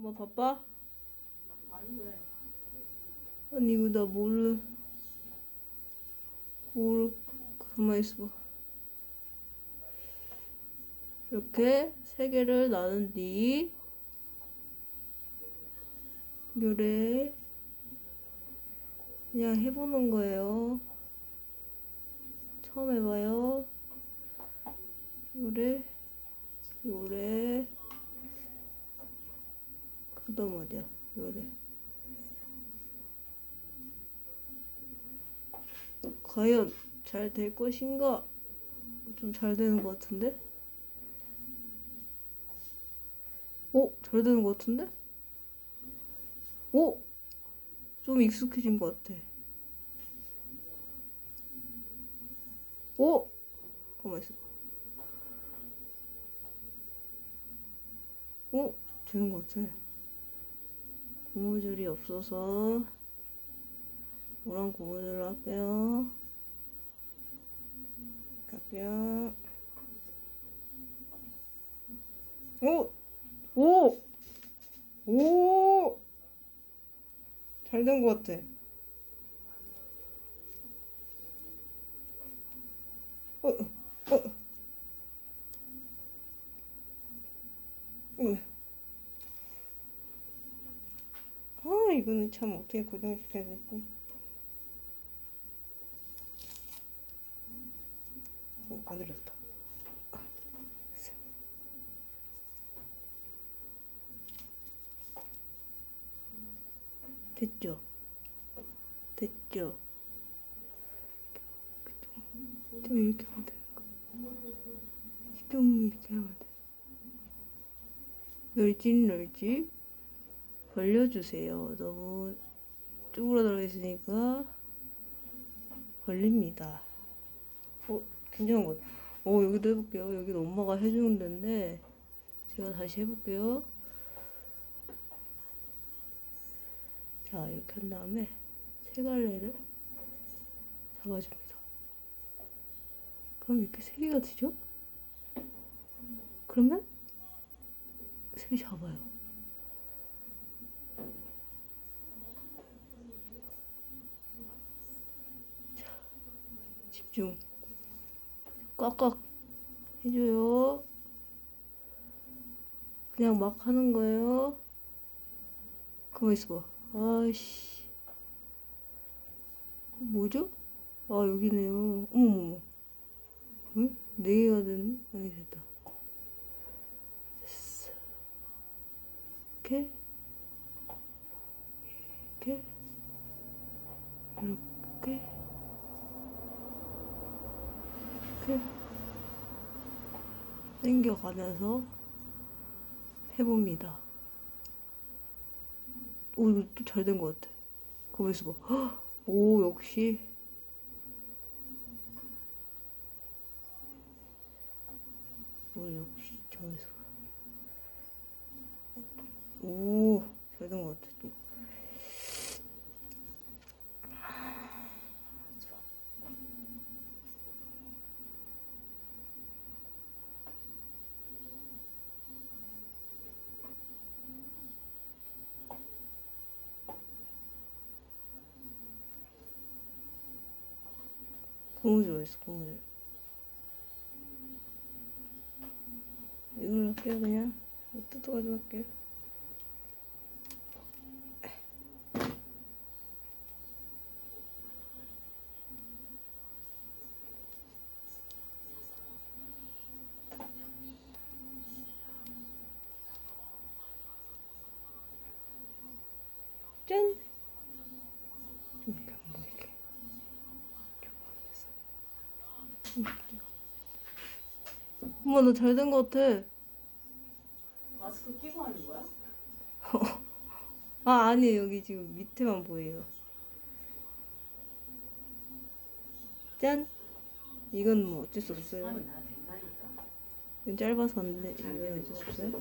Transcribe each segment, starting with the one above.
엄마 바빠? 아니 왜? 아니 이거 나 모르 모르 가만 있어봐. 이렇게 세 개를 나눈 뒤 요래 그냥 해보는 거예요. 처음 해봐요. 요래 요래 그 다음 어디야 요래 과연 잘 될 것인가? 좀 잘 되는 것 같은데? 오, 잘 되는 것 같은데? 오, 좀 익숙해진 것 같아. 오, 가만 있어. 오, 되는 것 같아. 고무줄이 없어서 노란 고무줄로 할게요. 갈게요. 오! 오! 오! 잘 된 것 같아. 어, 어, 어. 아, 이거는 참 어떻게 고정시켜야 될지. 어, 안 들렸다. 됐죠? 됐죠? 좀, 좀 이렇게 하면 되는 거. 좀 이렇게 하면 돼. 널찍널찍 벌려주세요. 너무 쭈그러들어 있으니까 걸립니다. 어, 괜찮은 것. 어, 여기도 해볼게요. 여기는 엄마가 해주는 데인데, 제가 다시 해볼게요. 자, 이렇게 한 다음에 세 갈래를 잡아줍니다. 그럼 이렇게 세 개가 되죠? 그러면 세 개 잡아요. 자, 집중. 꽉꽉 해줘요. 그냥 막 하는 거예요. 가만 있어봐. 아이씨. 뭐죠? 아, 여기네요. 어머머머. 응? 네 개가 됐네? 아니, 됐다. 됐어. 이렇게. 이렇게. 이렇게. 이렇게. 당겨가면서 해봅니다. 오, 이거 또 잘 된 것 같아. 가만 있어 봐. 헉! 오, 역시. 오, 역시, 가만 있어 봐. 오, 잘 된 것 같아, 또. 좋아. 고무줄 어딨어, 고무줄. 이걸로 할게요, 그냥. 이거 뜯어가지고 할게요. 짠! 좀 이렇게 안 보이게. 엄마 나 잘된것 같아. 마스크 끼고 하는 거야? 아 아니 여기 지금 밑에만 보여요. 짠. 이건 뭐 어쩔 수 없어요. 이건 짧아서 안 돼. 이건 어쩔 수 없어요.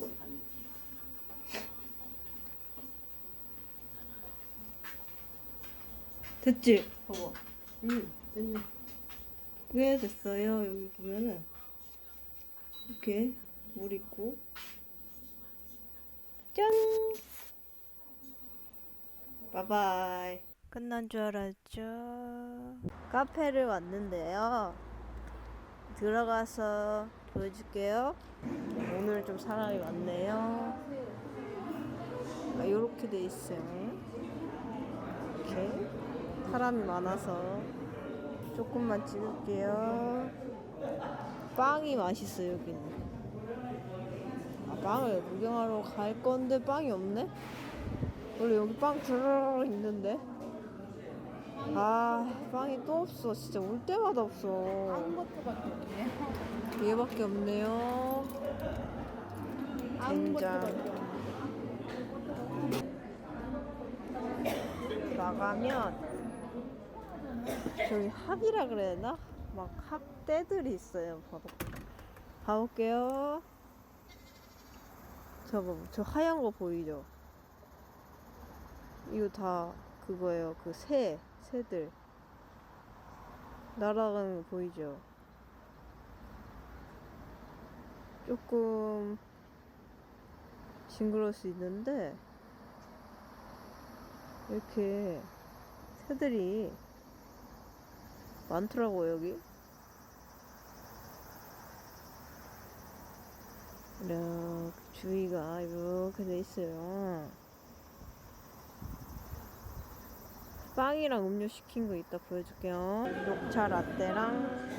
됐지? 봐봐. 응 됐네. 왜 됐어요? 여기 보면은 이렇게 물 있고 짠. 바이바이. 끝난 줄 알았죠. 카페를 왔는데요. 들어가서 보여줄게요. 오늘 좀 사람이 많네요. 아, 이렇게 돼 있어요. 이렇게 사람이 많아서 조금만 찍을게요. 빵이 맛있어요 여기는. 아, 빵을 구경하러 갈 건데 빵이 없네? 원래 여기 빵 주르르 있는데. 아 빵이 또 없어. 진짜 올 때마다 없어. 아무것도밖에 없네. 얘밖에 없네요. 된장. 나가면 저기 학이라 그래야 되나? 막 학대들이 있어요. 바로 가볼게요. 저거 저 하얀 거 보이죠? 이거 다 그거예요. 그 새, 새들 날아가는 거 보이죠? 조금 징그러울 수 있는데 이렇게 새들이 많더라고요 여기. 이렇게 주위가 이렇게 돼 있어요. 빵이랑 음료 시킨 거 이따 보여줄게요. 녹차 라떼랑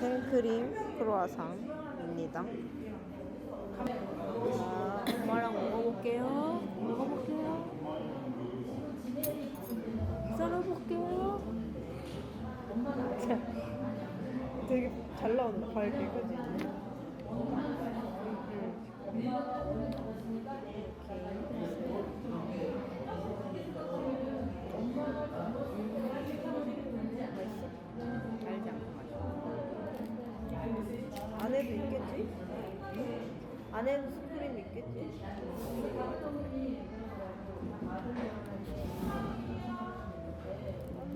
생크림 크로아상입니다. 자, 엄마랑 먹어볼게요. 썰어볼게요. 자, 되게 잘 나온다, 밝게, 그지? 달지 않고 맛있어. 안에도 있겠지? 안에도 스크림 있겠지?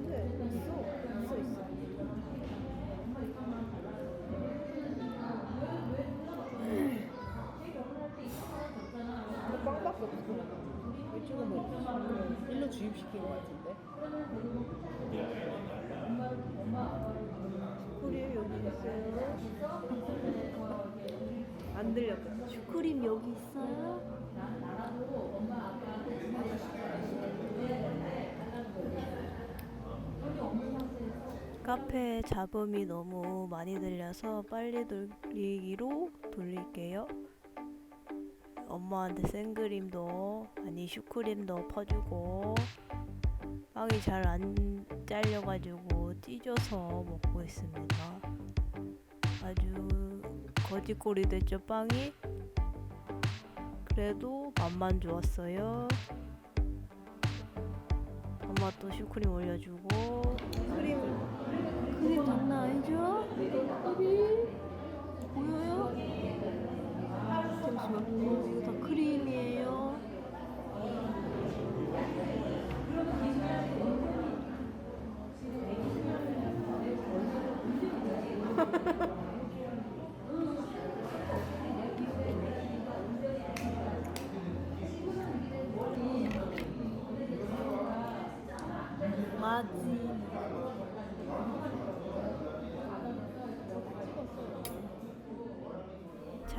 네, 있어. 있어, 있어. 빵밖에 없어. 왜 찍어 먹지? 일로 주입시킨 것 같은데. 슈크림 여기 있어요. 안 들렸다. 슈크림 여기 있어요. 카페 잡음이 너무 많이 들려서 빨리 돌리기로 돌릴게요. 엄마한테 생크림도 아니 슈크림도 퍼주고 빵이 잘 안 잘려가지고 찢어서 먹고 있습니다. 아주 거지꼴이 됐죠 빵이. 그래도 맛만 좋았어요. 엄마 또 슈크림 올려주고 크림 크림 장난 아니죠? 보여요? 잠시만 이거 다 크림이에요. 맞지.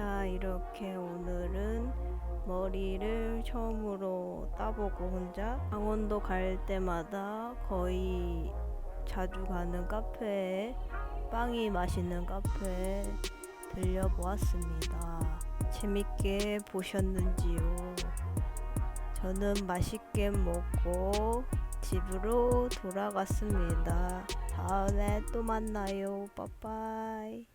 자, 이렇게 오늘은 머리를 처음으로 따보고 혼자 강원도 갈 때마다 거의 자주 가는 카페에 빵이 맛있는 카페에 들려보았습니다. 재밌게 보셨는지요? 저는 맛있게 먹고 집으로 돌아갔습니다. 다음에 또 만나요. 빠빠이.